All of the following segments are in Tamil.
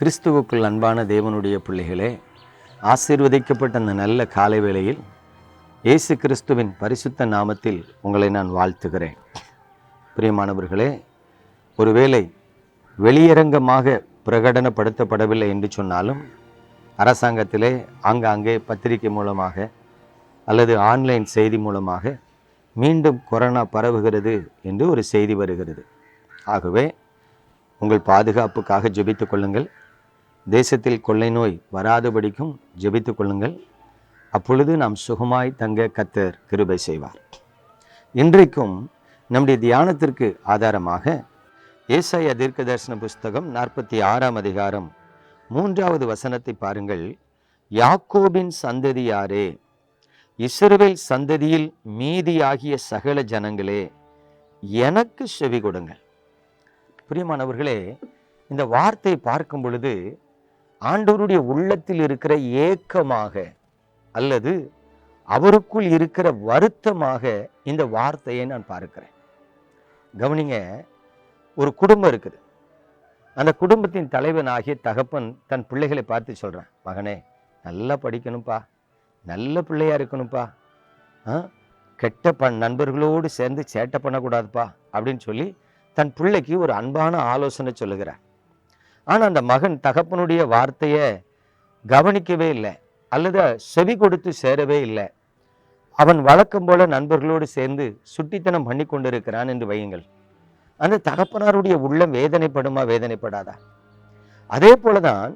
கிறிஸ்துவுக்குள் அன்பான தேவனுடைய பிள்ளைகளே ஆசீர்வதிக்கப்பட்ட அந்த நல்ல காலை வேளையில் இயேசு கிறிஸ்துவின் பரிசுத்த நாமத்தில் உங்களை நான் வாழ்த்துகிறேன். பிரியமானவர்களே ஒருவேளை வெளியரங்கமாக பிரகடனப்படுத்தப்படவில்லை என்று சொன்னாலும் அரசாங்கத்திலே ஆங்காங்கே பத்திரிகை மூலமாக அல்லது ஆன்லைன் செய்தி மூலமாக மீண்டும் கொரோனா பரவுகிறது என்று ஒரு செய்தி வருகிறது. ஆகவே உங்கள் பாதுகாப்புக்காக ஜெபித்துக் கொள்ளுங்கள். தேசத்தில் கொள்ளை நோய் வராதபடிக்கும் ஜெபித்து கொள்ளுங்கள். அப்பொழுது நாம் சுகமாய் தங்க கத்தர் கிருபை செய்வார். இன்றைக்கும் நம்முடைய தியானத்திற்கு ஆதாரமாக ஏசாய தீர்க்க தரிசன புஸ்தகம் நாற்பத்தி ஆறாம் அதிகாரம் மூன்றாவது வசனத்தை பாருங்கள். யாக்கோபின் சந்ததியாரே இஸ்ரவேல் சந்ததியில் மீதியாகிய சகல ஜனங்களே எனக்கு செவி கொடுங்கள். பிரியமானவர்களே இந்த வார்த்தை பார்க்கும் பொழுது ஆண்டவருடைய உள்ளத்தில் இருக்கிற ஏக்கமாக அல்லது அவருக்குள் இருக்கிற வருத்தமாக இந்த வார்த்தையை நான் பார்க்கிறேன். கவனிங்க ஒரு குடும்பம் இருக்குது. அந்த குடும்பத்தின் தலைவனாகிய தகப்பன் தன் பிள்ளைகளை பார்த்து சொல்கிறான் மகனே நல்லா படிக்கணும்ப்பா. நல்ல பிள்ளையாக இருக்கணும்ப்பா. ஆ கெட்ட ப நண்பர்களோடு சேர்ந்து சேட்டை பண்ணக்கூடாதுப்பா. அப்படின்னு சொல்லி தன் பிள்ளைக்கு ஒரு அன்பான ஆலோசனை சொல்லுகிறார். ஆனால் அந்த மகன் தகப்பனுடைய வார்த்தையை கவனிக்கவே இல்லை. அல்லது செவி கொடுத்து சேரவே இல்லை. அவன் வழக்கம் போல நண்பர்களோடு சேர்ந்து சுட்டித்தனம் பண்ணி கொண்டிருக்கிறான் என்று வையுங்கள். அந்த தகப்பனாருடைய உள்ளம் வேதனைப்படுமா வேதனைப்படாதா? அதே போலதான்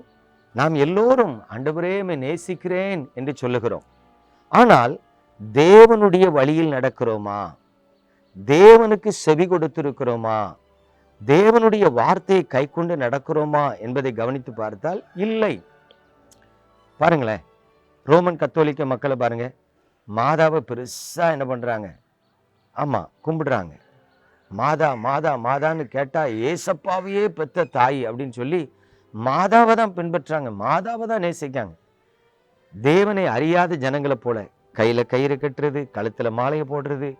நாம் எல்லோரும் ஆண்டவரே நேசிக்கிறேன் என்று சொல்லுகிறோம். ஆனால் தேவனுடைய வழியில் நடக்கிறோமா? தேவனுக்கு செவி கொடுத்திருக்கிறோமா? தேவனுடைய வார்த்தையை கைக்கொண்டு நடக்கிறோமா என்பதை கவனித்து பார்த்தால் இல்லை. பாருங்களேன். ரோமன் கத்தோலிக்க மக்களை பாருங்க. மாதாவை பெருசாக என்ன பண்ணுறாங்க ஆமாம் கும்பிடுறாங்க. மாதா மாதா மாதான்னு கேட்டால் ஏசப்பாவையே பெத்த தாய் அப்படின்னு சொல்லி மாதாவை தான் பின்பற்றாங்க. மாதாவை தான் நேசிக்காங்க தேவனை அறியாத ஜனங்களை போல கையில் கயிறு கட்டுறது கழுத்தில் மாலையை போடுறது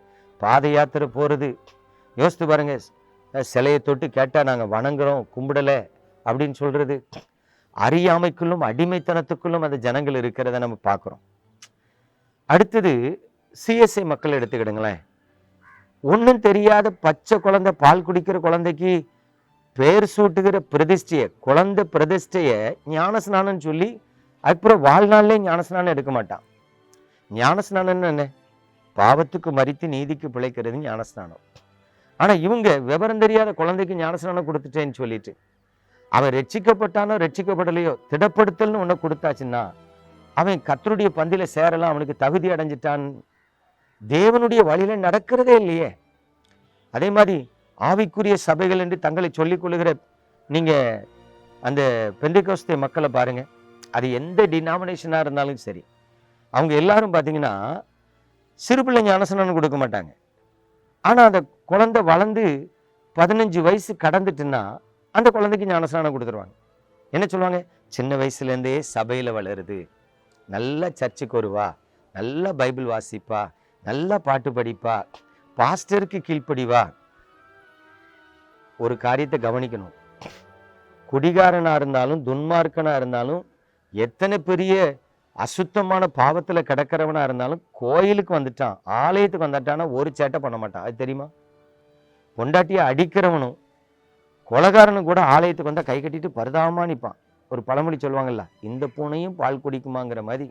பாத யாத்திரை போகிறது யோசித்து பாருங்க. சிலையை தொட்டு கேட்டா நாங்க வணங்குறோம் கும்பிடல அப்படின்னு சொல்றது. அறியாமைக்குள்ளும் அடிமைத்தனத்துக்குள்ளும் அந்த ஜனங்கள் இருக்கிறத நம்ம பார்க்குறோம். அடுத்தது சிஎஸ்ஐ மக்கள் எடுத்துக்கிடுங்களேன். ஒன்றும் தெரியாத பச்சை குழந்தை பால் குடிக்கிற குழந்தைக்கு பேர் சூட்டுகிற பிரதிஷ்டையை குழந்தை பிரதிஷ்டையை ஞானஸ்நானம்னு சொல்லி அதுக்கப்புறம் வாழ்நாள்லே ஞானஸ்நானம் எடுக்க மாட்டான். ஞானஸ்நானம்னு என்ன? பாவத்துக்கு மறித்து நீதிக்கு பிழைக்கிறது ஞானஸ்நானம். ஆனால் இவங்க விவரம் தெரியாத குழந்தைக்கு ஞானஸ்நானம் கொடுத்துட்டேன்னு சொல்லிட்டு அவன் ரட்சிக்கப்பட்டானோ ரட்சிக்கப்படலையோ திடப்படுத்தல்னு ஒன்று கொடுத்தாச்சுன்னா அவன் கத்தருடைய பந்தியில் சேரலாம் அவனுக்கு தகுதி அடைஞ்சிட்டான். தேவனுடைய வழியில நடக்கிறதே இல்லையே. அதே மாதிரி ஆவிக்குரிய சபைகள் என்று தங்களை சொல்லிக் கொள்ளுகிற நீங்கள் அந்த பெந்தைக்கோஸ்தே மக்களை பாருங்கள் அது எந்த டினாமினேஷனாக இருந்தாலும் சரி அவங்க எல்லாரும் பார்த்தீங்கன்னா சிறு பிள்ளை ஞானசனம் கொடுக்க மாட்டாங்க. ஆனால் அந்த குழந்தை வளர்ந்து பதினஞ்சு வயசு கடந்துட்டுன்னா அந்த குழந்தைக்கு ஞானஸ்நானம் கொடுத்துருவாங்க. என்ன சொல்லுவாங்க? சின்ன வயசுலேருந்தே சபையில் வளருது. நல்லா சர்ச்சுக்கு வருவா. நல்லா பைபிள் வாசிப்பா. நல்லா பாட்டு படிப்பா. பாஸ்டருக்கு கீழ்ப்படிவா. ஒரு காரியத்தை கவனிக்கணும். குடிகாரனா இருந்தாலும் துன்மார்க்கனா இருந்தாலும் எத்தனை பெரிய அசுத்தமான பாவத்துல கிடக்கிறவனாக இருந்தாலும் கோயிலுக்கு வந்துட்டான் ஆலயத்துக்கு வந்துட்டான்னா ஒரு சேட்டை பண்ண மாட்டான். அது தெரியுமா? பொண்டாட்டியை அடிக்கிறவனும் கொலகாரனும் கூட ஆலயத்துக்கு வந்தால் கை கட்டிட்டு பரிதாபமாக நிற்பான் ஒரு பழமொழி சொல்லுவாங்கல்ல இந்த பூனையும் பால் குடிக்குமாங்கிற மாதிரி.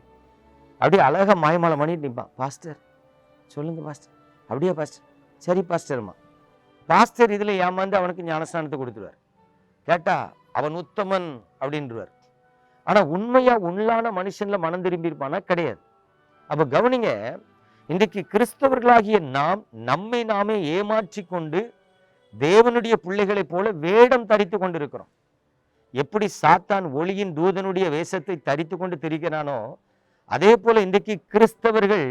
அப்படியே அழகா மாயமாலை பண்ணிட்டு நிற்பான் பாஸ்டர் சொல்லுங்கள் பாஸ்டர். அப்படியே பாஸ்டர். சரி பாஸ்டர்மா. பாஸ்டர் இதில் ஏமாந்து அவனுக்கு ஞானஸ்தானத்தை கொடுத்துருவார். கேட்டா அவன் உத்தமன் அப்படின்றவர். ஆனால் உண்மையாக உள்ளான மனுஷனில் மனம் திரும்பி இருப்பானா? கிடையாது. அப்போ கவனிங்க இன்றைக்கு கிறிஸ்தவர்களாகிய நாம் நம்மை நாமே ஏமாற்றி கொண்டு தேவனுடைய பிள்ளைகளைப் போல வேடம் தரித்து கொண்டிருக்கிறோம். எப்படி சாத்தான் ஒளியின் தூதனுடைய வேஷத்தை தரித்து கொண்டு திரிகிறானோ அதே போல இன்றைக்கு கிறிஸ்தவர்கள்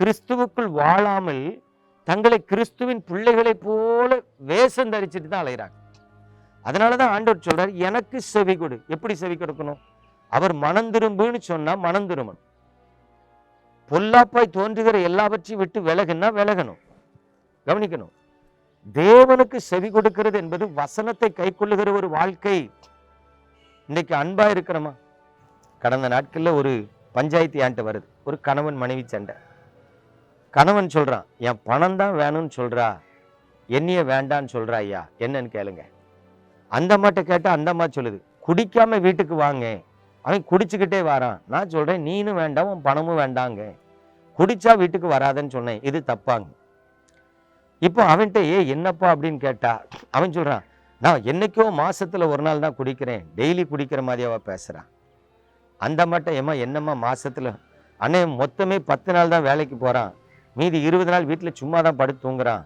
கிறிஸ்துவுக்குள் வாழாமல் தங்களை கிறிஸ்துவின் பிள்ளைகளைப் போல வேஷம் தரிச்சிட்டு தான் அலைகிறாங்க. அதனாலதான் ஆண்டவர் சொல்றார் எனக்கு செவி கொடு. எப்படி செவி கொடுக்கணும்? அவர் மனம் திரும்புன்னு சொன்னா மனம் திரும்பணும். பொல்லாப்பாய் தோன்றுகிற எல்லாவற்றையும் விட்டு விலகுன்னா விலகணும். கவனிக்கணும். தேவனுக்கு செவி கொடுக்கிறது என்பது வசனத்தை கைக்கொள்ளுகிற ஒரு வாழ்க்கை. இன்னைக்கு அன்பா இருக்கிறோமா? கடந்த நாட்கள்ல ஒரு பஞ்சாயத்து ஏன்ட்ட வருது. ஒரு கணவன் மனைவி சண்டை. கணவன் சொல்றான் என் பணம் தான் வேணும்னு சொல்றா. என்னைய வேண்டான்னு சொல்றா ஐயா. என்னன்னு கேளுங்க. அந்த அம்மாட்ட கேட்டா அந்த அம்மா சொல்லுது குடிக்காம வீட்டுக்கு வாங்க. அவன் குடிச்சுக்கிட்டே வாரான். நான் சொல்கிறேன் நீனும் வேண்டாம் உன் பணமும் வேண்டாங்க குடிச்சா வீட்டுக்கு வராதன்னு சொன்னேன். இது தப்பாங்க. இப்போ அவன்கிட்ட ஏ என்னப்பா? அப்படின்னு கேட்டா அவன் சொல்கிறான் நான் என்னைக்கோ மாசத்துல ஒரு நாள் தான் குடிக்கிறேன். டெய்லி குடிக்கிற மாதிரியாவா பேசுகிறான் அந்த மட்டும் ஏமா என்னம்மா மாதத்தில் அண்ணே மொத்தமே பத்து நாள் தான் வேலைக்கு போகிறான் மீதி இருபது நாள் வீட்டில் சும்மா தான் படுத்து தூங்குறான்.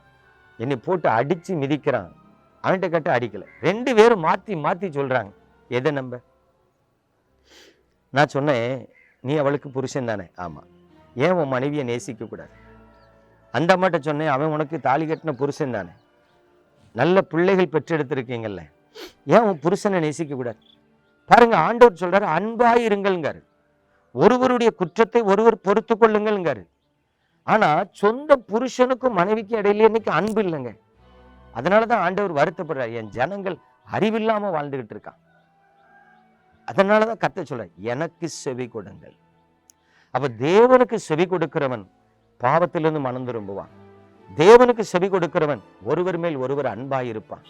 என்னை போட்டு அடித்து மிதிக்கிறான். அவன்கிட்ட கேட்டால் அடிக்கலை. ரெண்டு பேரும் மாற்றி மாற்றி சொல்கிறாங்க எதை நம்ப? நான் சொன்னேன் நீ அவளுக்கு புருஷன் தானே. ஆமாம் ஏன் உன் மனைவியை நேசிக்கக்கூடாது அந்த அம்மாட்ட சொன்னேன் அவன் உனக்கு தாலி கட்டின புருஷன் தானே. நல்ல பிள்ளைகள் பெற்றெடுத்திருக்கீங்கல்ல. ஏன் உன் புருஷனை நேசிக்கக்கூடாது பாருங்க ஆண்டவர் சொல்றாரு அன்பாய் இருங்கள்ங்காரு ஒருவருடைய குற்றத்தை ஒருவர் பொறுத்து கொள்ளுங்கள்ங்காரு ஆனா சொந்த புருஷனுக்கும் மனைவிக்கும் இடையில இன்னைக்கு அன்பு இல்லைங்க. அதனாலதான் ஆண்டவர் வருத்தப்படுறார். என் ஜனங்கள் அறிவில்லாம வாழ்ந்துகிட்டு இருக்கான். அதனாலதான் கத்த சொல்ல எனக்கு செவி கொடுங்கள். அப்ப தேவனுக்கு செவி கொடுக்கிறவன் பாவத்திலிருந்து மனம் திரும்புவான். தேவனுக்கு செவி கொடுக்கிறவன் ஒருவர் மேல் ஒருவர் அன்பாய் இருப்பான்.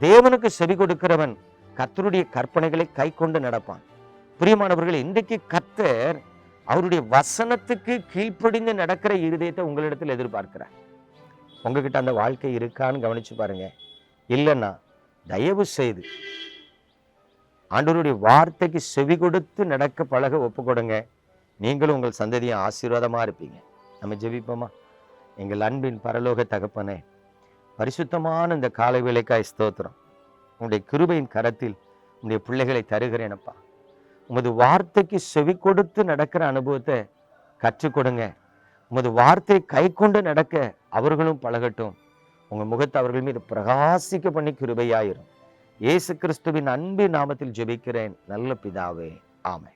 தேவனுக்கு செவி கொடுக்கிறவன் கத்தருடைய கற்பனைகளை கை கொண்டு நடப்பான். பிரியமானவர்கள் இன்றைக்கு கத்தர் அவருடைய வசனத்துக்கு கீழ்ப்படிந்து நடக்கிற இருதயத்தை உங்களிடத்தில் எதிர்பார்க்கிறார். உங்ககிட்ட அந்த வாழ்க்கை இருக்கான்னு கவனிச்சு பாருங்க. இல்லைன்னா தயவு செய்து ஆண்டவருடைய வார்த்தைக்கு செவி கொடுத்து நடக்க பழக ஒப்பு கொடுங்க. நீங்களும் உங்கள் சந்ததியும் ஆசீர்வாதமாக இருப்பீங்க. நம்ம ஜெபிப்போமா? எங்கள் அன்பின் பரலோக தகப்பனே பரிசுத்தமான இந்த காலை வேலைக்காய் ஸ்தோத்திரம். உங்களுடைய கிருபையின் கரத்தில் உங்களுடைய பிள்ளைகளை தருகிறேனப்பா உமது வார்த்தைக்கு செவி கொடுத்து நடக்கிற அனுபவத்தை கற்றுக் கொடுங்க. உமது வார்த்தை கை கொண்டு நடக்க அவர்களும் பழகட்டும். உங்கள் முகத்தை அவர்கள் மீது பிரகாசிக்க பண்ணி கிருபையாயிரும். இயேசு கிறிஸ்துவின் அன்பு நாமத்தில் ஜெபிக்கிறேன். நல்ல பிதாவே. ஆமை